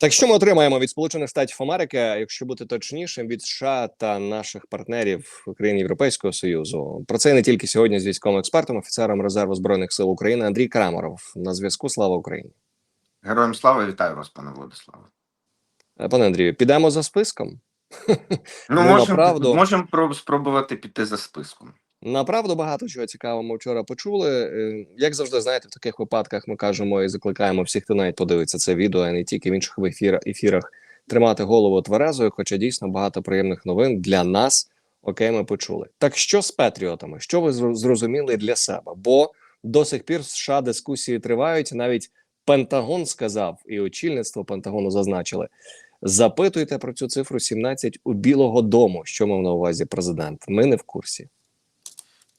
Так що ми отримаємо від Сполучених Штатів Америки, якщо бути точнішим, від США та наших партнерів країн Європейського союзу? Про це не тільки сьогодні з військовим експертом, офіцером резерву збройних сил України Андрій Крамаров на зв'язку. Слава Україні, Героям слава вітаю вас, пане Владиславе. Е, пане Андрію. Підемо за списком. Ну, Ну, можемо можем спробувати піти за списком. Направду багато чого цікавого ми вчора почули. Е, Як завжди, знаєте, в таких випадках ми кажемо і закликаємо всіх, хто навіть подивиться це відео, а не тільки в інших ефір, ефірах, тримати голову тверезою, хоча дійсно багато приємних новин для нас. Окей, ми почули. Так що з Петріотами? Що ви зро- зрозуміли для себе? Бо до сих пір в США дискусії тривають. Навіть Пентагон сказав, і очільництво Пентагону зазначили. Запитуйте про цю цифру 17 у Білого Дому. Що мав на увазі президент? Ми не в курсі.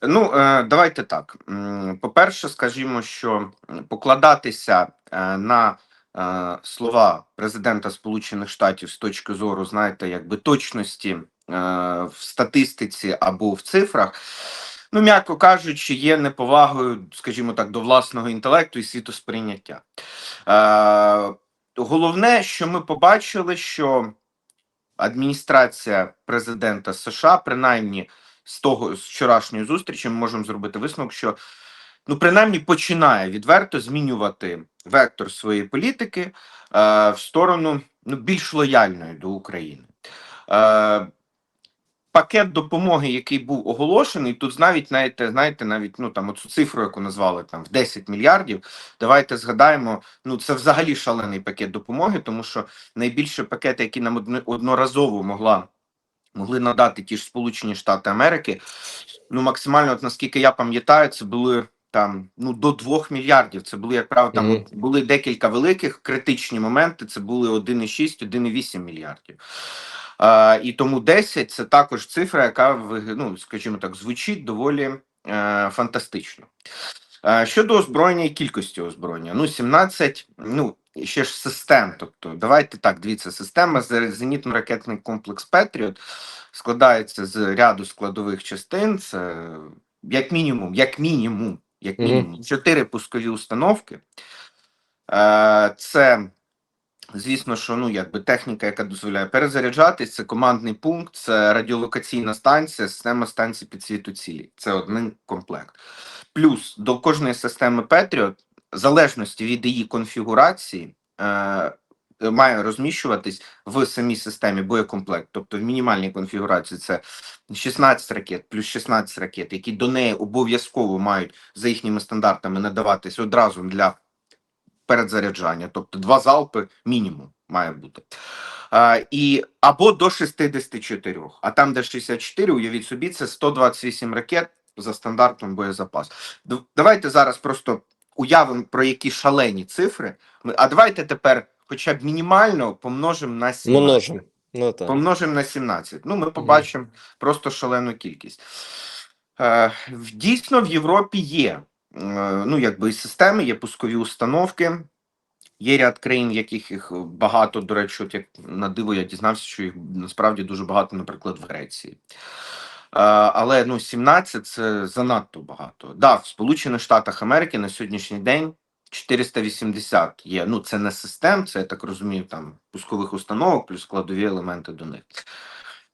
Ну, е, давайте так. По-перше, скажімо, що покладатися е, на е, слова президента Сполучених Штатів з точки зору, знаєте, якби точності в статистиці або в цифрах, ну, м'яко кажучи, є неповагою, скажімо так, до власного інтелекту і світосприйняття. Головне, що ми побачили, що адміністрація президента США, принаймні з того з вчорашньої зустрічі, ми можемо зробити висновок, що ну принаймні починає відверто змінювати вектор своєї політики е, в сторону ну, більш лояльної до України. Е, Пакет допомоги, який був оголошений, тут навіть навіть знаєте, навіть ну там оцю цифру, яку назвали там в 10 мільярдів. Давайте згадаємо. Ну це взагалі шалений пакет допомоги, тому що найбільше пакети, які нам одноразово могла могли надати ті ж Сполучені Штати Америки. Ну, максимально, от наскільки я пам'ятаю, це були там ну до 2 мільярдів. Це були, як правило, там Мгм. от були декілька великих критичні моменти. Це були 1,6, 1,8 мільярдів. А, і тому 10 це також цифра, яка ну, скажімо так, звучить доволі е, фантастично. Е, Щодо озброєння і кількості озброєння, ну 17, ну ще ж систем. Тобто, давайте так, дивіться, система зенітно-ракетний комплекс Петріот складається з ряду складових частин. Це як мінімум, як мінімум, як мінімум, чотири пускові установки. Е, Це Звісно, що ну якби техніка, яка дозволяє перезаряджатись, це командний пункт, це радіолокаційна станція, система станції підсвіту цілі. Це один комплект. Плюс до кожної системи в залежності від її конфігурації, е, має розміщуватись в самій системі боєкомплект. Тобто в мінімальній конфігурації це 16 ракет плюс 16 ракет, які до неї обов'язково мають за їхніми стандартами надаватись одразу для передзаряджання, тобто два залпи мінімум має бути. А, і або до 64, а там, де 64, уявіть собі, це 128 ракет за стандартом боєзапас. Давайте зараз просто уявимо про які шалені цифри. А давайте тепер хоча б мінімально помножимо на 17. Множимо. Ну так. Помножимо на 17. Ну, ми побачимо просто шалену кількість. Е, дійсно, в Європі є е, ну, якби системи, є пускові установки. Є ряд країн, яких їх багато, до речі, от як на диво я дізнався, що їх насправді дуже багато, наприклад, в Греції. Е, але ну, 17 це занадто багато. Да, в Сполучених Штатах Америки на сьогоднішній день 480 є. Ну, це не систем, це я так розумію, там пускових установок, плюс складові елементи до них.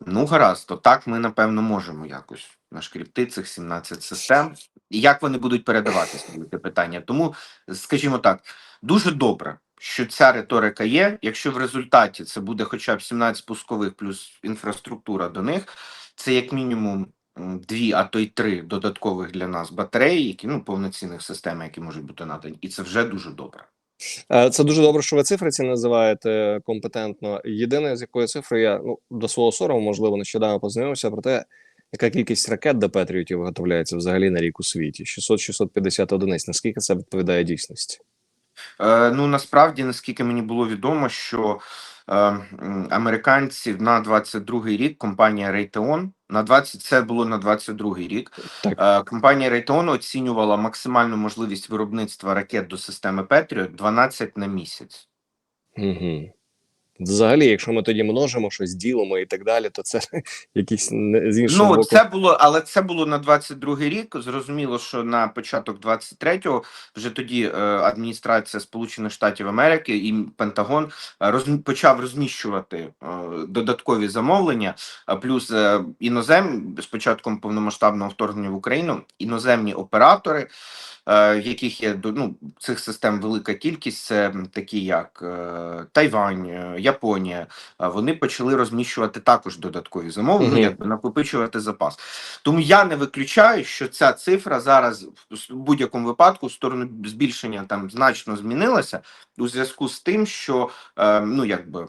Ну, гаразд, то так ми напевно можемо якось нашкріпти цих 17 систем. І як вони будуть передаватися, велике питання. Тому, скажімо так, дуже добре, що ця риторика є. Якщо в результаті це буде хоча б 17 пускових плюс інфраструктура до них, це як мінімум дві, а то й три додаткових для нас батареї, які ну повноцінних систем, які можуть бути надані, і це вже дуже добре. Е, Це дуже добре, що ви цифри ці називаєте компетентно. Єдине, з якою цифрою я ну до свого сорому, можливо, нещодавно познайомився про те, яка кількість ракет до Петріотів виготовляється взагалі на рік у світі. 600-650 одиниць. Наскільки це відповідає дійсності? Е, ну насправді, наскільки мені було відомо, що е, м, американці на 22-й рік компанія Raytheon, на 20, це було на 22-й рік. Так. Е, компанія Raytheon оцінювала максимальну можливість виробництва ракет до системи Patriot 12 на місяць. Угу. Взагалі, якщо ми тоді множимо щось, ділимо і так далі, то це якісь з іншого Ну, боку. це було, але це було на 22-й рік. Зрозуміло, що на початок 23-го вже тоді е, адміністрація Сполучених Штатів Америки і Пентагон е, розм- почав розміщувати е, додаткові замовлення. Плюс е, інозем з початком повномасштабного вторгнення в Україну іноземні оператори. Е, Яких є ну, цих систем велика кількість, це такі як е, Тайвань, е, Японія. Вони почали розміщувати також додаткові замовлення, Мгм. якби накопичувати запас. Тому я не виключаю, що ця цифра зараз в будь-якому випадку в сторону збільшення там значно змінилася у зв'язку з тим, що е, ну якби.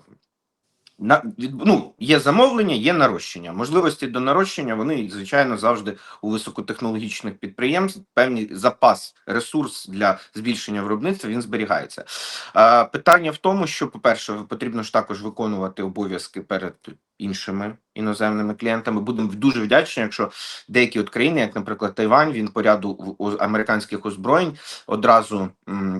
На ну, є замовлення, є нарощення. Можливості до нарощення вони звичайно завжди у високотехнологічних підприємств. Певний запас, ресурс для збільшення виробництва він зберігається. Е, питання в тому, що, по-перше, потрібно ж також виконувати обов'язки перед іншими іноземними клієнтами. Будемо дуже вдячні, якщо деякі от країни, як, наприклад, Тайвань, він по ряду американських озброєнь одразу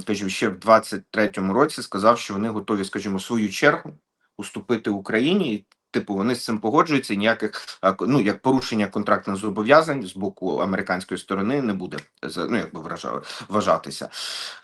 кажу, ще в 23-му році сказав, що вони готові, скажімо, свою чергу уступити Україні. Типу, вони з цим погоджуються. і Ніяких ну як порушення контрактних зобов'язань з боку американської сторони не буде ну, якби вважатися.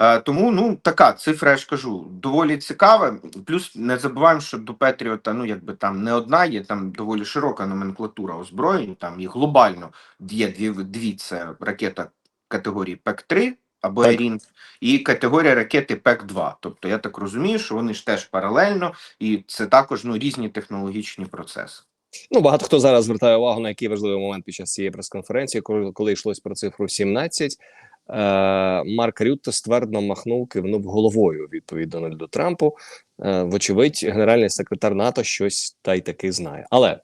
Е, тому ну така цифра, я ж кажу, доволі цікава. Плюс не забуваємо, що до Петріота, ну якби там не одна, є там доволі широка номенклатура озброєнь. Там і глобально є дві дві це ракета категорії ПЕК-3 або Так. Ерін, і категорія ракети ПЕК-2. Тобто я так розумію, що вони ж теж паралельно, і це також ну різні технологічні процеси. Ну, багато хто зараз звертає увагу на який важливий момент під час цієї прес-конференції, коли, коли йшлось про цифру 17. Е, Марк Рютте ствердно махнув, кивнув головою відповідь Дональду Трампу. Е, вочевидь, генеральний секретар НАТО щось та й таки знає. Але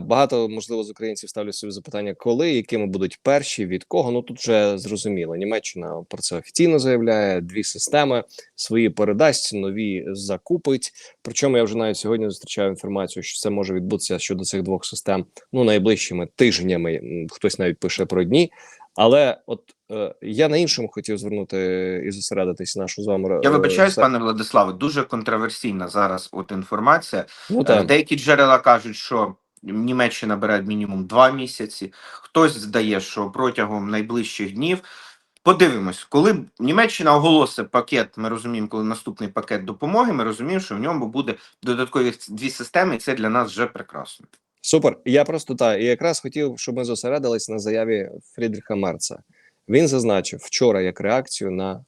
багато можливо з українців ставлять собі запитання, коли якими будуть перші, від кого. Ну тут вже зрозуміло. Німеччина про це офіційно заявляє. Дві системи свої передасть, нові закупить. Причому я вже навіть сьогодні зустрічав інформацію, що це може відбутися щодо цих двох систем ну найближчими тижнями. Хтось навіть пише про дні. Але от е, я на іншому хотів звернути і зосередитись нашу з вами. Я е, вибачаюсь, пане Владиславе, дуже контроверсійна зараз от інформація. Ну Е, так. Деякі джерела кажуть, що Німеччина бере мінімум два місяці. Хтось здає, що протягом найближчих днів. Подивимось, коли Німеччина оголосить пакет, ми розуміємо, коли наступний пакет допомоги, ми розуміємо, що в ньому буде додаткові дві системи, і це для нас вже прекрасно. Супер. Я просто так і якраз хотів, щоб ми зосередились на заяві Фрідріха Мерца. Він зазначив вчора як реакцію на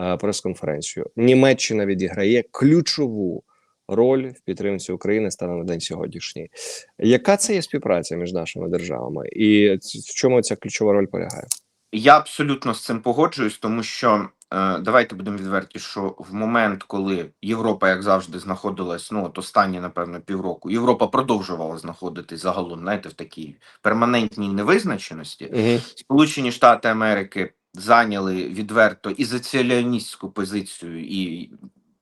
е, прес-конференцію. Німеччина відіграє ключову роль в підтримці України стане на день сьогоднішній. Яка це є співпраця між нашими державами, і в чому ця ключова роль полягає? Я абсолютно з цим погоджуюсь, тому що е, давайте будемо відверті, що в момент, коли Європа, як завжди, знаходилась, ну от останні, напевно, півроку, Європа продовжувала знаходитись загалом, знаєте, в такій перманентній невизначеності. Угу. Сполучені Штати Америки зайняли відверто ізоціоністську позицію і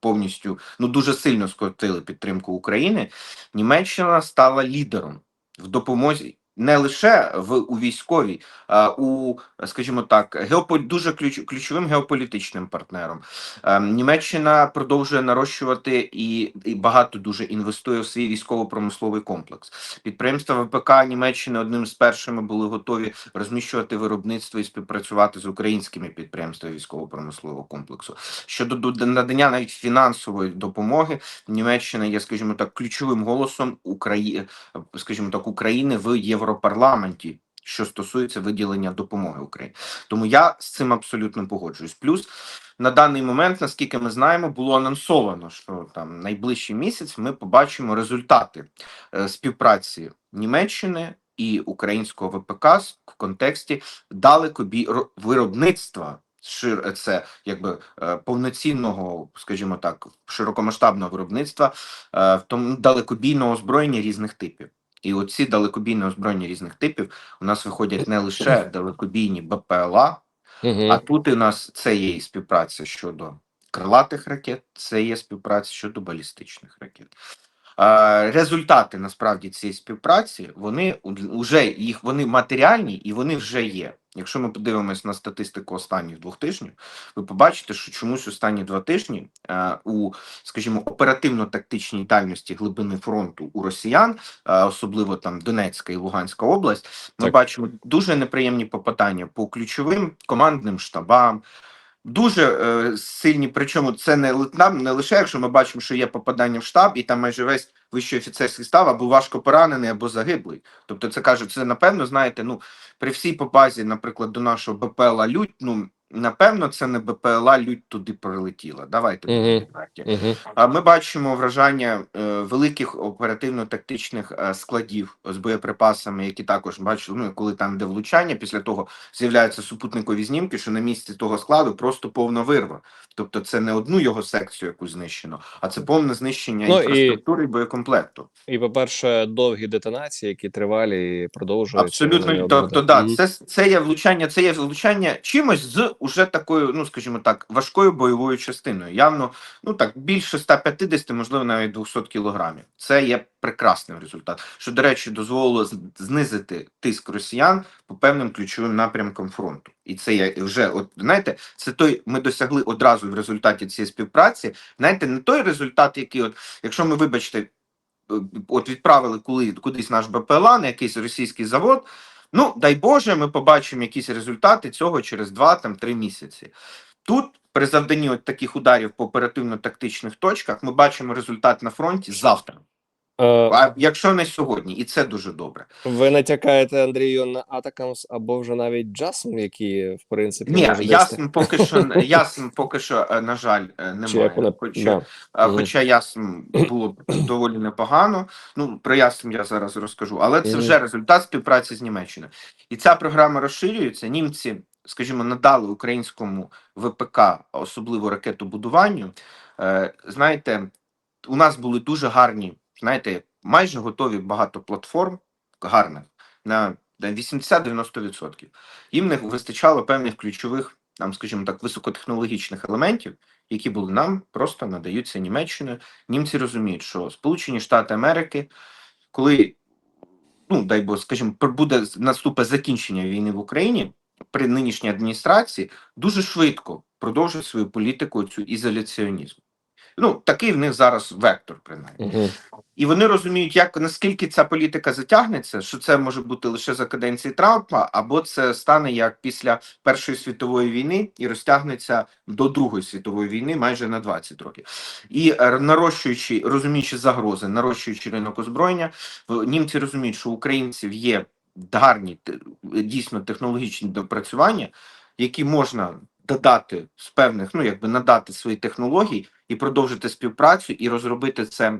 повністю ну дуже сильно скоротили підтримку України. Німеччина стала лідером в допомозі. Не лише в у військовій, а у, скажімо так, геополь дуже ключ, ключовим геополітичним партнером. Ем, Німеччина продовжує нарощувати і, і багато дуже інвестує в свій військово-промисловий комплекс. Підприємства ВПК Німеччини одним з першими були готові розміщувати виробництво і співпрацювати з українськими підприємствами військово-промислового комплексу. Щодо до- надання навіть фінансової допомоги, Німеччина є, скажімо так, ключовим голосом Украї... скажімо так, України в Європарламенті. Що стосується виділення допомоги Україні, тому я з цим абсолютно погоджуюсь. Плюс на даний момент, наскільки ми знаємо, було анонсовано, що там найближчий місяць ми побачимо результати е, співпраці Німеччини і українського ВПК в контексті далекобі виробництва. Шир це якби е, повноцінного, скажімо так, широкомасштабного виробництва е, в тому далекобійного озброєння різних типів. І оці далекобійні озброєння різних типів у нас виходять не лише далекобійні БПЛА, Угу. а тут і у нас це є і співпраця щодо крилатих ракет, це є співпраця щодо балістичних ракет. Е, Результати насправді цієї співпраці вони вже їх вони матеріальні і вони вже є. Якщо ми подивимось на статистику останніх двох тижнів, ви побачите, що чомусь останні два тижні е, у, скажімо, оперативно-тактичній дальності глибини фронту у росіян, е, особливо там Донецька і Луганська область, ми Так. бачимо дуже неприємні попадання по ключовим командним штабам. Дуже е, сильні, причому це не, не лише якщо ми бачимо, що є попадання в штаб, і там майже весь вищий офіцерський став або важко поранений, або загиблий. Тобто, це кажуть, це напевно, знаєте, ну при всій побазі, наприклад, до нашого БПЛА Лють, ну напевно, це не БПЛА Лють туди прилетіла. Давайте. А ми бачимо вражання е, великих оперативно-тактичних е, складів з боєприпасами, які також бачили, ну коли там йде влучання, після того з'являються супутникові знімки, що на місці того складу просто повна вирва. Тобто, це не одну його секцію, яку знищено, а це повне знищення Ну, інфраструктури і боєкомплекту. І, по-перше, довгі детонації, які тривалі і продовжуються. Абсолютно, тобто, да, це це є влучання, це є влучання чимось з уже такою, ну скажімо так, важкою бойовою частиною. Явно, ну так більше 150, можливо, навіть 200 кілограмів. Це є прекрасним результат. Що, до речі, дозволило знизити тиск росіян по певним ключовим напрямкам фронту. І це є вже, от знаєте, це той ми досягли одразу в результаті цієї співпраці. Знаєте, не той результат, який, от, якщо ми вибачте, от відправили коли кудись наш БПЛА на якийсь російський завод. Ну, дай Боже, ми побачимо якісь результати цього через 2-3 місяці. Тут, при завданні от таких ударів по оперативно-тактичних точках, ми бачимо результат на фронті завтра. Е, А якщо не сьогодні, і це дуже добре. ви натякаєте Андрію на Атакамс або вже навіть Джасм, які в принципі Ні, ясен поки що ясен поки що, е, на жаль, е, чи немає. вона Хоча, да. Хоча ясм було доволі непогано. Ну про ясм я зараз розкажу, але це вже результат співпраці з Німеччиною. І ця програма розширюється. Німці, скажімо, надали українському ВПК, особливо ракетобудуванню. Знаєте, у нас були дуже гарні, знаєте, майже готові багато платформ гарних на 80-90%. Їм не вистачало певних ключових, там, скажімо так, високотехнологічних елементів, які були нам просто надаються Німеччиною. Німці розуміють, що Сполучені Штати Америки, коли ну дай Бог, скажімо, буде наступе закінчення війни в Україні при нинішній адміністрації, дуже швидко продовжить свою політику цю ізоляціонізму. Ну такий в них зараз вектор, принаймні. Мгм. І вони розуміють, як наскільки ця політика затягнеться, що це може бути лише за каденції Трампа, або це стане як після Першої світової війни і розтягнеться до Другої світової війни майже на 20 років. І е, нарощуючи, розуміючи загрози, нарощуючи ринок озброєння, німці розуміють, що у українців є гарні дійсно технологічні допрацювання, які можна додати з певних, ну якби надати свої технології і продовжити співпрацю і розробити це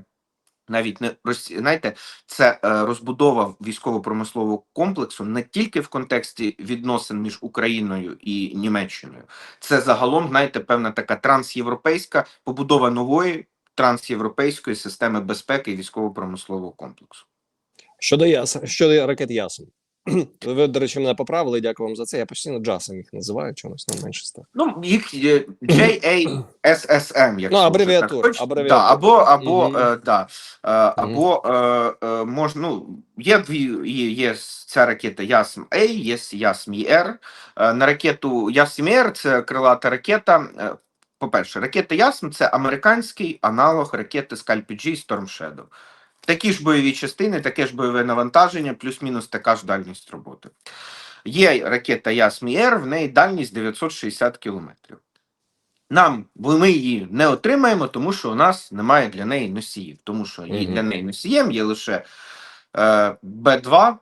навіть не знаєте, це е, розбудова військово-промислового комплексу не тільки в контексті відносин між Україною і Німеччиною. Це загалом, знаєте, певна така трансєвропейська побудова нової трансєвропейської системи безпеки військово-промислового комплексу. Щодо яс, щодо ракет Ясм. Ви, до речі, мене поправили. Дякую вам за це. Я постійно Джасом їх називаю чомусь на менше став. Ну, їх е, JASSM, якщо Ну, вже абревіатур, так абревіатур. Да, або або е, да, е, або е, е, мож, ну, є дві є, є ця ракета Ясм А, є Ясм ЄР. Е, на ракету Ясм ЄР це крилата ракета. По-перше, ракета Ясм це американський аналог ракети Scalp G Storm Shadow. Такі ж бойові частини, таке ж бойове навантаження, плюс-мінус така ж дальність роботи. Є ракета Ясм-ЄР, в неї дальність 960 кілометрів. Нам ми її не отримаємо, тому що у нас немає для неї носіїв. Тому що її Мгм. для неї носієм є лише е, Б2,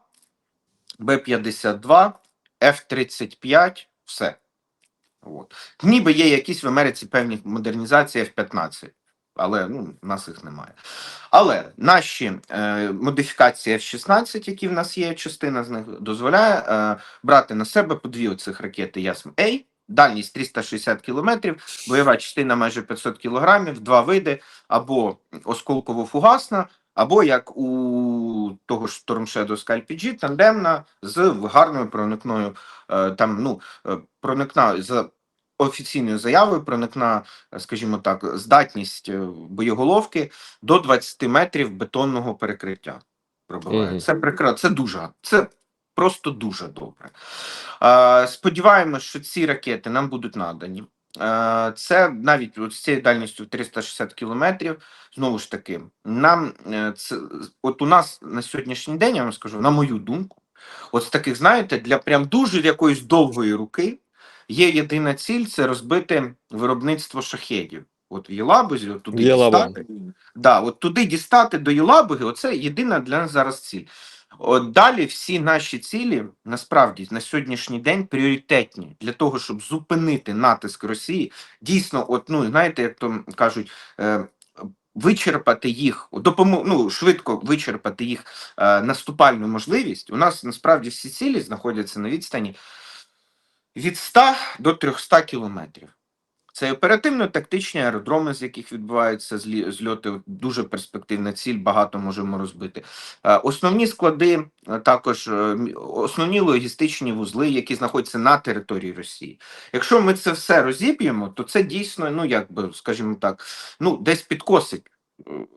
Б52, Ф-35, все. От. Ніби є якісь в Америці певні модернізації F-15, але ну, нас їх немає. Але наші е, модифікації F-16, які в нас є, частина з них дозволяє е, брати на себе по дві оцих ракети Ясм-А, дальність 360 кілометрів, бойова частина майже 500 кілограмів, два види, або осколково-фугасна, або як у того ж Storm Shadow PG, тандемна з гарною проникною, е, там, ну, е, проникна з офіційною заявою, проникна, скажімо так, здатність е, боєголовки до 20 метрів бетонного перекриття. Пробиває. Це прекрасно, це дуже. Це просто дуже добре. Сподіваємось, що ці ракети нам будуть надані. Це навіть от з цією дальністю в 360 кілометрів. Знову ж таки, нам е, це от у нас на сьогоднішній день, я вам скажу, на мою думку, от з таких, знаєте, для прям дуже якоїсь довгої руки є єдина ціль це розбити виробництво шахедів. От в Єлабузі, от туди Єлабуга. дістати. Да, от туди дістати до Єлабуги, оце єдина для нас зараз ціль. От далі всі наші цілі насправді на сьогоднішній день пріоритетні для того, щоб зупинити натиск Росії. Дійсно, от ну знаєте, як то кажуть, е, вичерпати їх, допому- ну, швидко вичерпати їх е, наступальну можливість. У нас насправді всі цілі знаходяться на відстані від 100 до 300 кілометрів. Це оперативно-тактичні аеродроми, з яких відбуваються зльоти. Дуже перспективна ціль, багато можемо розбити. Е, Основні склади, е, також е, основні логістичні вузли, які знаходяться на території Росії. Якщо ми це все розіб'ємо, то це дійсно, ну як би, скажімо так, ну десь підкосить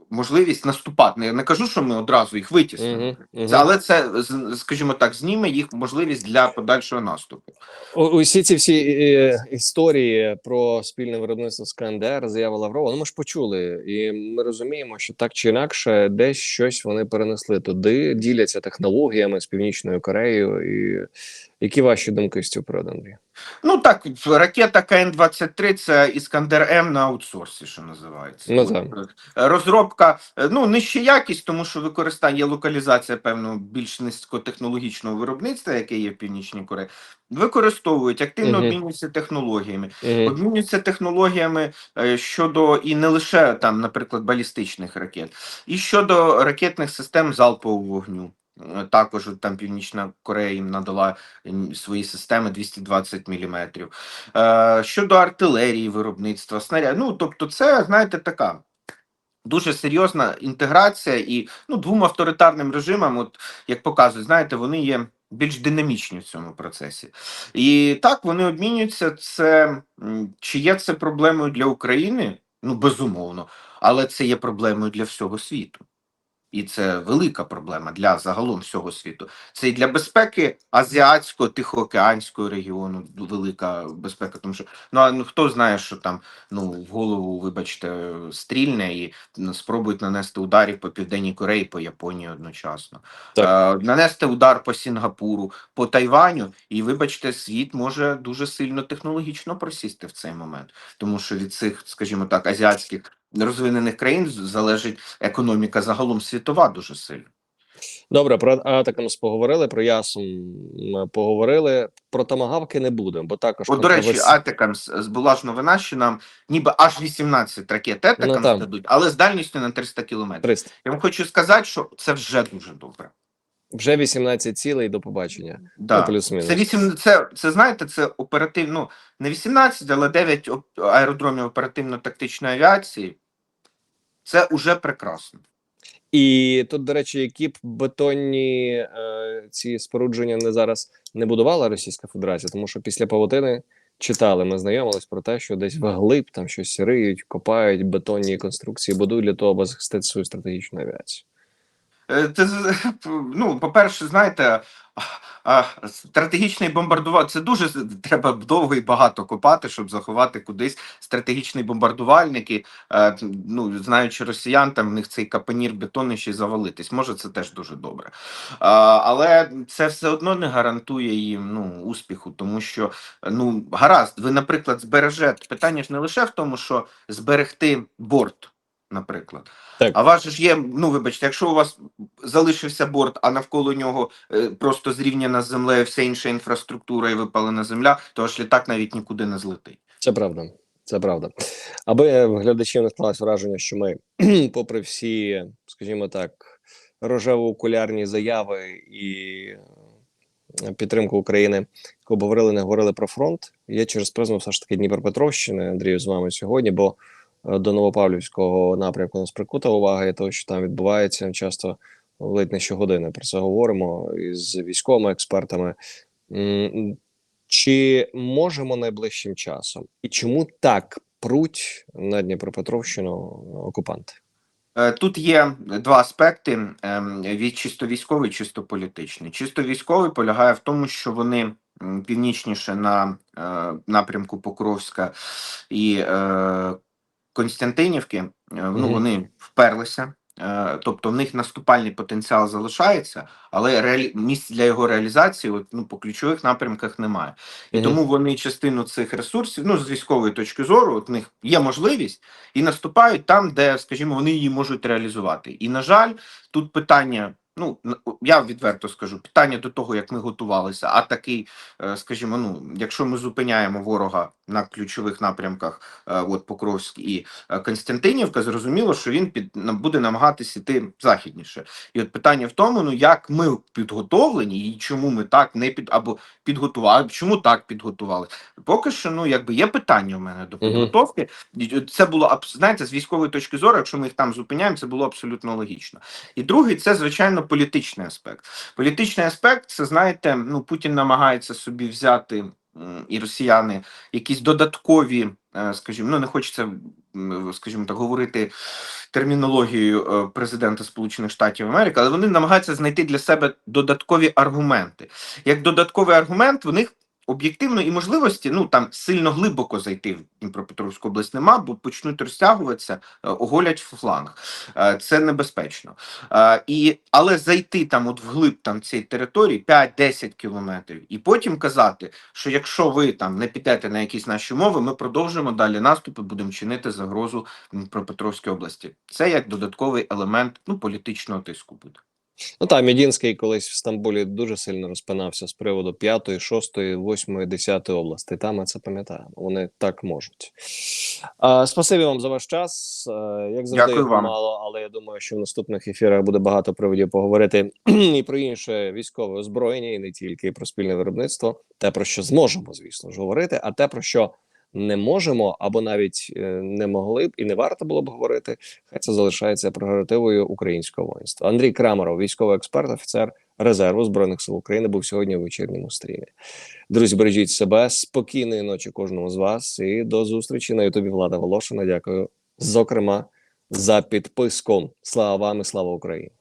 можливість наступати. Я не кажу, що ми одразу їх витіснимо. Мгм, мгм. Це- Але це, скажімо так, зніме їх можливість для подальшого наступу. Усі ці всі е, історії про спільне виробництво з КНДР, заява Лаврова. Ну ми ж почули, і ми розуміємо, що так чи інакше, десь щось вони перенесли туди, діляться технологіями з північною Кореєю. І які ваші думки з цього приводу, Андрій? Ну так, ракета КН-23 це Іскандер М на аутсорсі, що називається. Ну, так. е, Розробка, е, ну нижча якість, тому що використання є локалізація певного більш низькотехнологічного виробництва, яке є в Північній Кореї. Використовують, активно обмінюються технологіями. Обмінюються технологіями е, щодо і не лише там, наприклад, балістичних ракет, і щодо ракетних систем залпового вогню. Е, Також там Північна Корея їм надала свої системи 220 мм. Е, щодо артилерії, виробництва, снарядів. Ну, тобто, це, знаєте, така. Дуже серйозна інтеграція і ну, двом авторитарним режимам, от як показують, знаєте, вони є більш динамічні в цьому процесі. І так вони обмінюються. Це чи є це проблемою для України? Ну, безумовно, але це є проблемою для всього світу. І це велика проблема для загалом всього світу. Це і для безпеки азіатського, тихоокеанського регіону велика безпека. Тому що ну а ну, хто знає, що там ну в голову, вибачте, стрільне і спробують нанести ударів по південній Кореї, по Японії одночасно. Е, нанести удар по Сінгапуру, по Тайваню, і вибачте, світ може дуже сильно технологічно просісти в цей момент, тому що від цих, скажімо так, азіатських розвинених країн залежить економіка загалом світова дуже сильно. Добре, про Атакамс поговорили, про Ясум поговорили. Про томагавки не будемо, бо також От, до речі, контроверсі- Атакамс була ж новина, що нам ніби аж 18 ракет Атакамс Ну, дадуть, але з дальністю на 300 кілометрів. 300. Я вам хочу сказати, що це вже дуже добре. Вже 18 цілей до побачення. Да. Ну, плюс-мінус. Це 8, це, це знаєте, це оперативно, ну, не 18, але 9 аеродромів оперативно-тактичної авіації. Це уже прекрасно. І тут, до речі, які б бетонні е, ці спорудження не зараз не будувала Російська Федерація, тому що після павутини читали, ми знайомились про те, що десь вглиб там щось риють, копають бетонні конструкції, будують для того, аби захистити свою стратегічну авіацію. Е, Це, ну, по-перше, знаєте, стратегічний бомбардувальник це дуже треба довго і багато копати, щоб заховати кудись стратегічний бомбардувальник. І, е, ну, знаючи росіян, там в них цей капонір бетонний ще й завалитись. Може, це теж дуже добре. Але це все одно не гарантує їм ну, успіху, тому що ну, гаразд, ви, наприклад, збережете. Питання ж не лише в тому, що зберегти борт, наприклад. Так. А ваш ж є, ну вибачте, якщо у вас залишився борт, а навколо нього е, просто зрівняна з землею вся інша інфраструктура і випалена земля, то ваш літак навіть нікуди не злетить. Це правда. Це правда. Аби в глядачів не склалось враження, що ми, попри всі, скажімо так, рожево-окулярні заяви і е, підтримку України, яку говорили, не говорили про фронт, є через призму все ж таки Дніпропетровщини, Андрію, з вами сьогодні, бо е, до Новопавлівського напрямку нас прикута увага і того, що там відбувається часто ледь не щогодини. Про це говоримо із військовими експертами. Чи можемо найближчим часом? І чому так пруть на Дніпропетровщину окупанти? Е, Тут є два аспекти: ем, від чисто військовий, чисто політичний. Чисто військовий полягає в тому, що вони північніше на е, напрямку Покровська і е, Константинівки, е, ну вони вперлися. Е, Тобто в них наступальний потенціал залишається, але реалі... місць для його реалізації от, ну, по ключових напрямках немає. І тому вони частину цих ресурсів, ну з військової точки зору, от в них є можливість і наступають там, де, скажімо, вони її можуть реалізувати. І на жаль, тут питання. Ну я відверто скажу, питання до того, як ми готувалися. А такий, е, скажімо, ну якщо ми зупиняємо ворога на ключових напрямках, е, от Покровськ і е, Константинівка, зрозуміло, що він під буде намагатися йти західніше. І от питання в тому, ну як ми підготовлені, і чому ми так не під або підготували, чому так підготували? Поки що, ну якби є питання у мене до підготовки. Це було знаєте, з військової точки зору, якщо ми їх там зупиняємо, це було абсолютно логічно. І другий це звичайно політичний аспект. Політичний аспект, це знаєте, ну Путін намагається собі взяти і росіяни якісь додаткові, е, скажімо, ну не хочеться, скажімо так, говорити термінологією е, президента Сполучених Штатів Америки, але вони намагаються знайти для себе додаткові аргументи. Як додатковий аргумент, в них об'єктивно і можливості ну там сильно глибоко зайти в Дніпропетровську область нема, бо почнуть розтягуватися, е, оголять фланг. Е, Це небезпечно. Е, І, але зайти там от вглиб там цієї території 5-10 кілометрів, і потім казати, що якщо ви там не підете на якісь наші умови, ми продовжимо далі наступи, будемо чинити загрозу Дніпропетровській області. Це як додатковий елемент ну політичного тиску буде. Ну так, Мідінський колись в Стамбулі дуже сильно розпинався з приводу 5, 6, 8, 10 області. Там ми це пам'ятаємо. Вони так можуть. А, спасибі вам за ваш час. А, як завжди, Дякую вам. мало, але я думаю, що в наступних ефірах буде багато приводів поговорити і про інше військове озброєння, і не тільки і про спільне виробництво. Те, про що зможемо, звісно ж, говорити, а те, про що не можемо або навіть е, не могли б і не варто було б говорити, хай це залишається прерогативою українського воїнства. Андрій Крамаров, військовий експерт, офіцер резерву збройних сил України, був сьогодні у вечірньому стрімі. Друзі, бережіть себе, спокійної ночі кожному з вас і до зустрічі на Ютубі. Влада Волошина. Дякую, зокрема, за підписку. Слава вам і слава Україні.